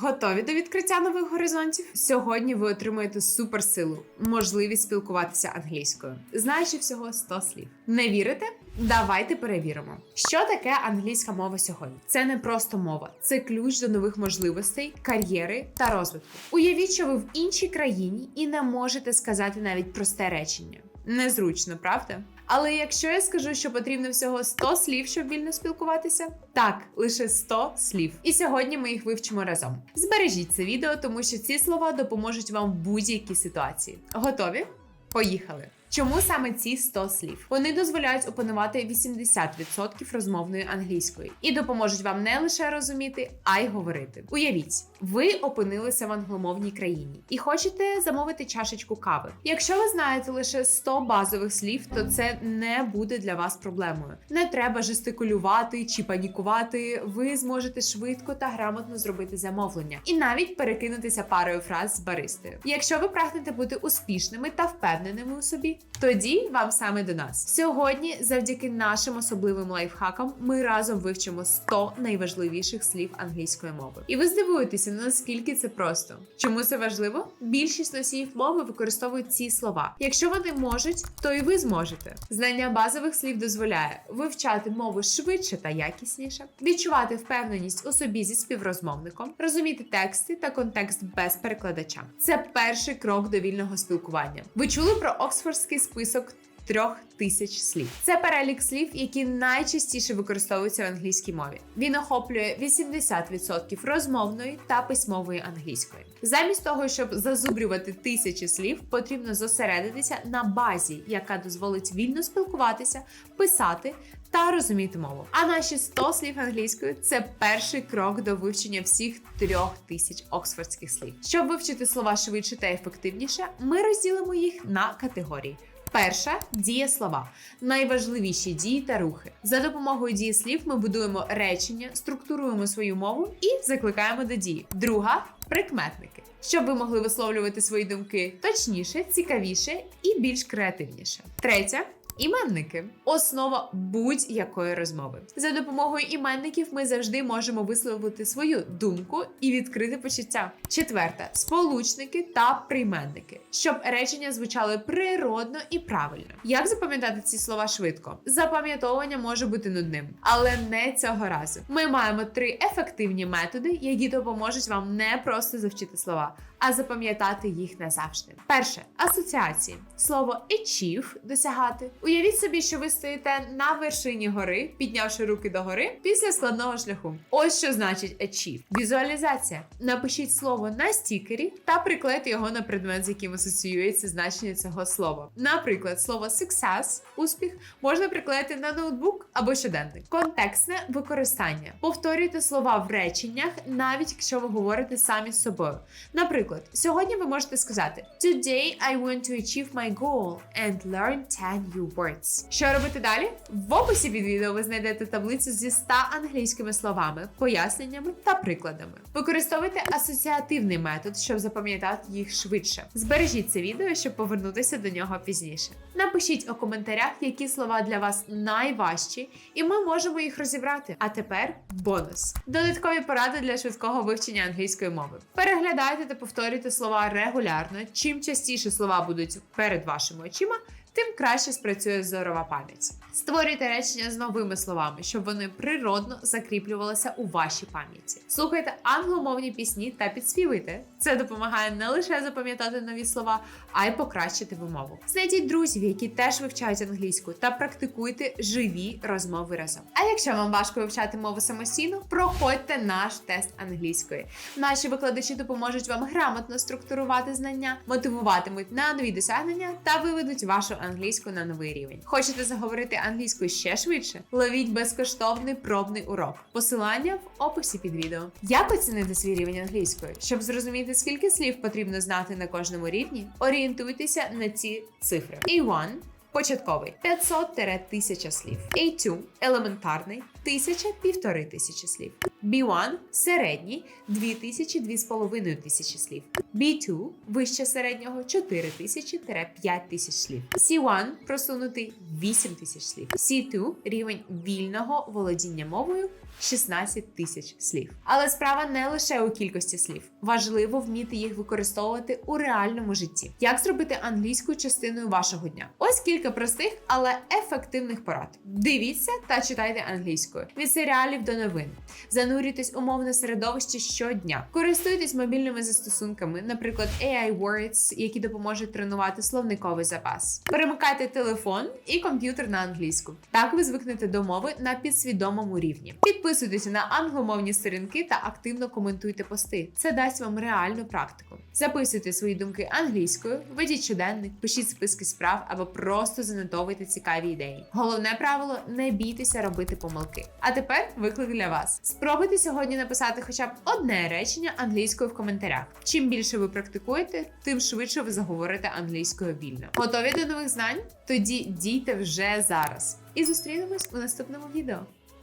Готові до відкриття нових горизонтів? Сьогодні ви отримуєте суперсилу, можливість спілкуватися англійською, знаючи всього 100 слів. Не вірите? Давайте перевіримо, що таке англійська мова сьогодні. Це не просто мова, це ключ до нових можливостей, кар'єри та розвитку. Уявіть, що ви в іншій країні і не можете сказати навіть просте речення. Незручно, правда? Але якщо я скажу, що потрібно всього 100 слів, щоб вільно спілкуватися, так, лише 100 слів. І сьогодні ми їх вивчимо разом. Збережіть це відео, тому що ці слова допоможуть вам в будь-якій ситуації. Готові? Поїхали! Чому саме ці 100 слів? Вони дозволяють опанувати 80% розмовної англійської і допоможуть вам не лише розуміти, а й говорити. Уявіть, ви опинилися в англомовній країні і хочете замовити чашечку кави. Якщо ви знаєте лише 100 базових слів, то це не буде для вас проблемою. Не треба жестикулювати чи панікувати. Ви зможете швидко та грамотно зробити замовлення і навіть перекинутися парою фраз з баристою. Якщо ви прагнете бути успішними та впевненими у собі, тоді вам саме до нас. Сьогодні, завдяки нашим особливим лайфхакам, ми разом вивчимо 100 найважливіших слів англійської мови. І ви здивуєтеся, наскільки це просто. Чому це важливо? Більшість носіїв мови використовують ці слова. Якщо вони можуть, то і ви зможете. Знання базових слів дозволяє вивчати мову швидше та якісніше, відчувати впевненість у собі зі співрозмовником, розуміти тексти та контекст без перекладача. Це перший крок до вільного спілкування. Ви чули про Оксфордський список? Трьох тисяч слів. Це перелік слів, які найчастіше використовуються в англійській мові. Він охоплює 80% розмовної та письмової англійської. Замість того, щоб зазубрювати тисячі слів, потрібно зосередитися на базі, яка дозволить вільно спілкуватися, писати та розуміти мову. А наші 100 слів англійською це перший крок до вивчення всіх трьох тисяч оксфордських слів. Щоб вивчити слова швидше та ефективніше, ми розділимо їх на категорії. Перша дієслова найважливіші дії та рухи. За допомогою дієслів ми будуємо речення, структуруємо свою мову і закликаємо до дії. Друга прикметники, щоб ви могли висловлювати свої думки точніше, цікавіше і більш креативніше. Третя. Іменники основа будь-якої розмови. За допомогою іменників ми завжди можемо висловити свою думку і відкрити почуття. Четверта сполучники та прийменники, щоб речення звучали природно і правильно. Як запам'ятати ці слова швидко? Запам'ятовування може бути нудним, але не цього разу. Ми маємо три ефективні методи, які допоможуть вам не просто завчити слова, а запам'ятати їх назавжди. Перше асоціації. Слово achieve – досягати. Уявіть собі, що ви стоїте на вершині гори, піднявши руки догори після складного шляху. Ось що значить achieve. Візуалізація. Напишіть слово на стікері та приклейте його на предмет, з яким асоціюється значення цього слова. Наприклад, слово success – успіх можна приклеїти на ноутбук або щоденник. Контекстне використання. Повторюйте слова в реченнях, навіть якщо ви говорите самі з собою. Наприклад, сьогодні ви можете сказати Today I want to achieve my goal and learn 10 new words. Що робити далі? В описі під відео ви знайдете таблицю зі 100 англійськими словами, поясненнями та прикладами. Використовуйте асоціативний метод, щоб запам'ятати їх швидше. Збережіть це відео, щоб повернутися до нього пізніше. Напишіть у коментарях, які слова для вас найважчі, і ми можемо їх розібрати. А тепер бонус. Додаткові поради для швидкого вивчення англійської мови. Переглядайте та повторюйте слова регулярно. Чим частіше слова будуть перед вашими очима, тим краще спрацює зорова пам'ять. Створюйте речення з новими словами, щоб вони природно закріплювалися у вашій пам'яті. Слухайте англомовні пісні та підспівуйте. Це допомагає не лише запам'ятати нові слова, а й покращити вимову. Знайдіть друзів, які теж вивчають англійську, та практикуйте живі розмови разом. А якщо вам важко вивчати мову самостійно, проходьте наш тест англійської. Наші викладачі допоможуть вам грамотно структурувати знання, мотивуватимуть на нові досягнення та виведуть вашу англійську на новий рівень. Хочете заговорити англійською ще швидше? Ловіть безкоштовний пробний урок. Посилання в описі під відео. Як оцінити свій рівень англійської? Щоб зрозуміти, скільки слів потрібно знати на кожному рівні, орієнтуйтеся на ці цифри. A1 Початковий 500-1000 слів. A2 елементарний 1000 півтори тисячі слів. B1 середній 2000 2500 тисячі слів. B2 вище середнього 4000 5000 слів. C1 просунутий 8000 слів. C2 рівень вільного володіння мовою 16 тисяч слів. Але справа не лише у кількості слів. Важливо вміти їх використовувати у реальному житті. Як зробити англійську частиною вашого дня? Ось кілька простих, але ефективних порад. Дивіться та читайте англійською від серіалів до новин. Занурюйтесь у мовне середовище щодня. Користуйтесь мобільними застосунками, наприклад, AI Words, які допоможуть тренувати словниковий запас. Перемикайте телефон і комп'ютер на англійську. Так ви звикнете до мови на підсвідомому рівні. Підписуйтеся на англомовні сторінки та активно коментуйте пости. Це дасть вам реальну практику. Записуйте свої думки англійською, ведіть щоденник, пишіть списки справ або просто занотовуйте цікаві ідеї. Головне правило не бійтеся робити помилки. А тепер виклик для вас. Спробуйте сьогодні написати хоча б одне речення англійською в коментарях. Чим більше ви практикуєте, тим швидше ви заговорите англійською вільно. Готові до нових знань? Тоді дійте вже зараз. І зустрінемось у наступному відео.